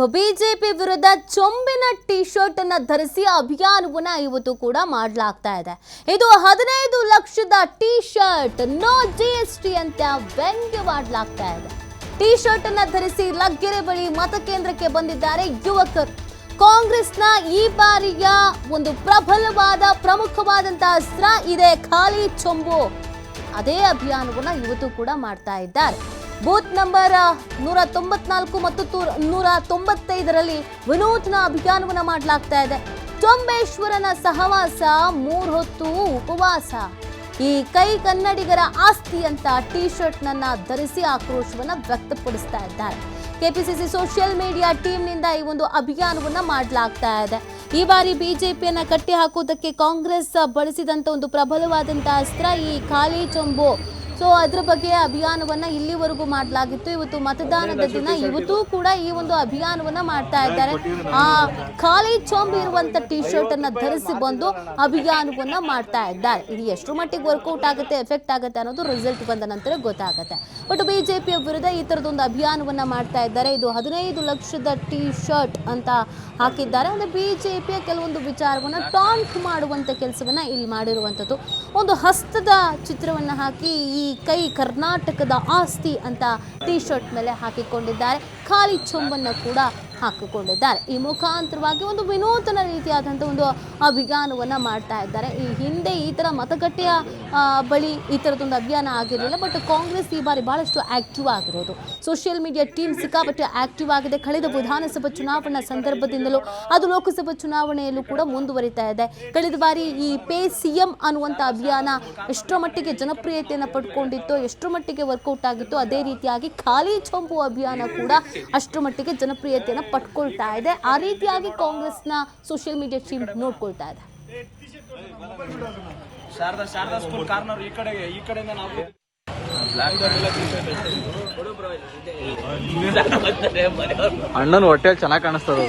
BJP ವಿರುದ್ಧ ಚೊಂಬಿನ T shirt ಅನ್ನ ಧರಿಸಿ ಅಭಿಯಾನವನ್ನ ಇವತ್ತು ಕೂಡ ಮಾಡಲಾಗ್ತಾ ಇದೆ. ಇದು ಹದಿನೈದು ಲಕ್ಷದ T shirt no G S T ಅಂತ ವ್ಯಂಗ್ಯವಾಡ್ಲಾಗ್ತಾ ಇದೆ. ಟಿ ಶರ್ಟ್ ಅನ್ನ ಧರಿಸಿ ಲಗ್ಗೆರೆ ಬಳಿ ಮತಕೇಂದ್ರಕ್ಕೆ ಬಂದಿದ್ದಾರೆ ಯುವಕರು. ಕಾಂಗ್ರೆಸ್ನ ಈ ಬಾರಿಯ ಒಂದು ಪ್ರಬಲವಾದ ಪ್ರಮುಖವಾದಂತಹ ಅಸ್ತ್ರ ಇದೆ ಖಾಲಿ ಚೊಂಬು. ಅದೇ ಅಭಿಯಾನವನ್ನ ಇವತ್ತು ಕೂಡ ಮಾಡ್ತಾ ಇದ್ದಾರೆ. ಬೂತ್ ನಂಬರ್ ನೂರ ತೊಂಬತ್ನಾಲ್ಕು ಮತ್ತು ನೂರ ತೊಂಬತ್ತೈದರಲ್ಲಿ ವಿನೂತನ ಅಭಿಯಾನವನ್ನು ಮಾಡಲಾಗ್ತಾ ಇದೆ. ಚೊಂಬೇಶ್ವರನ ಸಹವಾಸ ಮೂರು ಹೊತ್ತು ಉಪವಾಸ. ಈ ಕೈ ಕನ್ನಡಿಗರ ಆಸ್ತಿ ಅಂತ ಟಿ ಶರ್ಟ್ ನನ್ನ ಧರಿಸಿ ಆಕ್ರೋಶವನ್ನ ವ್ಯಕ್ತಪಡಿಸ್ತಾ ಇದ್ದಾರೆ. ಕೆಪಿಸಿಸಿ ಸೋಷಿಯಲ್ ಮೀಡಿಯಾ ಟೀಮ್ನಿಂದ ಈ ಒಂದು ಅಭಿಯಾನವನ್ನ ಮಾಡಲಾಗ್ತಾ ಇದೆ. ಈ ಬಾರಿ ಬಿಜೆಪಿಯನ್ನ ಕಟ್ಟಿ ಹಾಕುವುದಕ್ಕೆ ಕಾಂಗ್ರೆಸ್ ಬಳಸಿದಂತ ಒಂದು ಪ್ರಬಲವಾದಂತಹ ಅಸ್ತ್ರ ಈ ಖಾಲಿ ಚೊಂಬು ಸೊ ಅದ್ರ ಬಗ್ಗೆ ಅಭಿಯಾನವನ್ನ ಇಲ್ಲಿವರೆಗೂ ಮಾಡಲಾಗಿತ್ತು. ಇವತ್ತು ಮತದಾನದ ದಿನ ಇವತ್ತು ಕೂಡ ಈ ಒಂದು ಅಭಿಯಾನವನ್ನ ಮಾಡ್ತಾ ಇದ್ದಾರೆ. ಆ ಖಾಲಿ ಚೊಂಬಿ ಇರುವಂತ ಟಿ ಶರ್ಟ್ ಅನ್ನ ಧರಿಸಿ ಬಂದು ಅಭಿಯಾನವನ್ನ ಮಾಡ್ತಾ ಇದ್ದಾರೆ. ಇದು ಎಷ್ಟು ಮಟ್ಟಿಗೆ ವರ್ಕೌಟ್ ಆಗುತ್ತೆ ಎಫೆಕ್ಟ್ ಆಗುತ್ತೆ ಅನ್ನೋದು ರಿಸಲ್ಟ್ ಬಂದ ನಂತರ ಗೊತ್ತಾಗುತ್ತೆ. ಬಟ್ ಬಿಜೆಪಿಯ ವಿರುದ್ಧ ಈ ತರದೊಂದು ಅಭಿಯಾನವನ್ನ ಮಾಡ್ತಾ ಇದ್ದಾರೆ. ಇದು ಹದಿನೈದು ಲಕ್ಷದ ಟಿ ಶರ್ಟ್ ಅಂತ ಹಾಕಿದ್ದಾರೆ. ಅಂದ್ರೆ ಬಿಜೆಪಿಯ ಕೆಲವೊಂದು ವಿಚಾರವನ್ನ ಟಾಂಕ್ ಮಾಡುವಂತ ಕೆಲಸವನ್ನ ಇಲ್ಲಿ ಮಾಡಿರುವಂತದ್ದು. ಒಂದು ಹಸ್ತದ ಚಿತ್ರವನ್ನ ಹಾಕಿ ಈ ಕೈ ಕರ್ನಾಟಕದ ಆಸ್ತಿ ಅಂತ ಟಿ ಶರ್ಟ್ ಮೇಲೆ ಹಾಕಿಕೊಂಡಿದ್ದಾರೆ. ಖಾಲಿ ಚೊಂಬನ್ನು ಕೂಡ ಹಾಕಿಕೊಂಡಿದ್ದಾರೆ. ಈ ಮುಖಾಂತರವಾಗಿ ಒಂದು ವಿನೂತನ ರೀತಿಯಾದಂಥ ಒಂದು ಅಭಿಯಾನವನ್ನು ಮಾಡ್ತಾ ಇದ್ದಾರೆ. ಈ ಹಿಂದೆ ಈ ಥರ ಮತಗಟ್ಟೆಯ ಬಳಿ ಈ ಥರದೊಂದು ಅಭಿಯಾನ ಆಗಿರಲಿಲ್ಲ ಬಟ್ ಕಾಂಗ್ರೆಸ್ ಈ ಬಾರಿ ಬಹಳಷ್ಟು ಆ್ಯಕ್ಟಿವ್ ಆಗಿರೋದು. ಸೋಷಿಯಲ್ ಮೀಡಿಯಾ ಟೀಮ್ ಸಿಕ್ಕಾಪಟ್ಟೆ ಆ್ಯಕ್ಟಿವ್ ಆಗಿದೆ. ಕಳೆದ ವಿಧಾನಸಭಾ ಚುನಾವಣಾ ಸಂದರ್ಭದಿಂದಲೂ ಅದು ಲೋಕಸಭಾ ಚುನಾವಣೆಯಲ್ಲೂ ಕೂಡ ಮುಂದುವರಿತಾ ಇದೆ. ಕಳೆದ ಬಾರಿ ಈ ಪೇ ಸಿ ಎಂ ಅನ್ನುವಂಥ ಅಭಿಯಾನ ಎಷ್ಟರ ಮಟ್ಟಿಗೆ ಜನಪ್ರಿಯತೆಯನ್ನು ಪಡ್ಕೊಂಡಿತ್ತು, ಎಷ್ಟರ ಮಟ್ಟಿಗೆ ವರ್ಕೌಟ್ ಆಗಿತ್ತು, ಅದೇ ರೀತಿಯಾಗಿ ಖಾಲಿ ಚೊಂಬು ಅಭಿಯಾನ ಕೂಡ ಅಷ್ಟರ ಮಟ್ಟಿಗೆ ಜನಪ್ರಿಯತೆಯನ್ನು ಪಟ್ಕೊಳ್ತಾ ಇದೆ. ಆ ರೀತಿಯಾಗಿ ಕಾಂಗ್ರೆಸ್ನ ಸೋಷಿಯಲ್ ಮೀಡಿಯಾ ಟೀಮ್ ನೋಡ್ಕೊಳ್ತಾ ಇದೆ. ಶಾರದಾ ಶಾರದಾ ಸ್ಕೂಲ್ ಕಾರ್ನರ್ ಈ ಕಡೆಗೆ ಈ ಕಡೆಯಿಂದ ನಾವು ಅಣ್ಣನ ಹೊಟ್ಟೆ ಚೆನ್ನಾಗಿ ಕಾಣಿಸ್ತದ